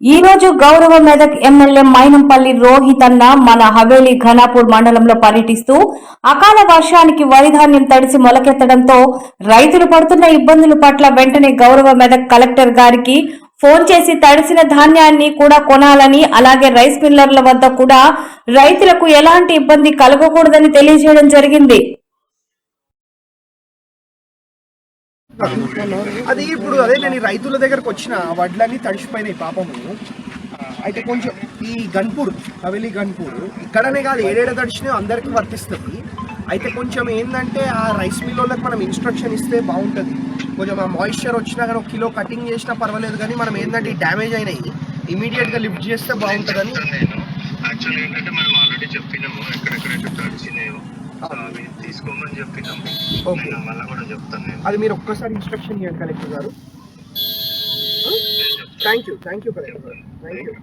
ఈ రోజు గౌరవ మెదక్ ఎమ్మెల్యే మైనంపల్లి రోహిత్ అన్న మన హవేలీ ఘనాపూర్ మండలంలో పర్యటిస్తూ అకాల వర్షానికి వరిధాన్యం తడిసి మొలకెత్తడంతో రైతులు పడుతున్న ఇబ్బందుల పట్ల వెంటనే గౌరవ మెదక్ కలెక్టర్ గారికి ఫోన్ చేసి తడిసిన ధాన్యాన్ని కూడా కొనాలని అలాగే రైస్ మిల్లర్ల వద్ద కూడా రైతులకు ఎలాంటి ఇబ్బంది కలగకూడదని తెలియజేయడం జరిగింది. అది ఇప్పుడు అదే నేను రైతుల దగ్గరకు వచ్చిన వడ్లన్నీ తడిసిపోయినాయి పాపము. అయితే కొంచెం ఈ గన్పూర్ హవేలీ గన్పూర్ ఇక్కడనే కాదు ఏడేడ తడిచినాయో అందరికీ వర్తిస్తుంది. అయితే కొంచెం ఏంటంటే ఆ రైస్ మిల్ వాళ్ళకి మనం ఇన్స్ట్రక్షన్ ఇస్తే బాగుంటుంది. కొంచెం ఆ మాయిశ్చర్ వచ్చినా కానీ ఒక కిలో కటింగ్ చేసినా పర్వాలేదు కానీ మనం ఏంటంటే డ్యామేజ్ అయినాయి. ఇమీడియట్గా లిఫ్ట్ చేస్తే బాగుంటుందని తీసుకోమని. నేను మళ్ళీ కూడా చెప్తాను నేను. అది మీరు ఒక్కసారి ఇన్స్ట్రక్షన్ ఇవ్వండి కలెక్టర్ గారు. Thank you thank you collector గారు. Thank you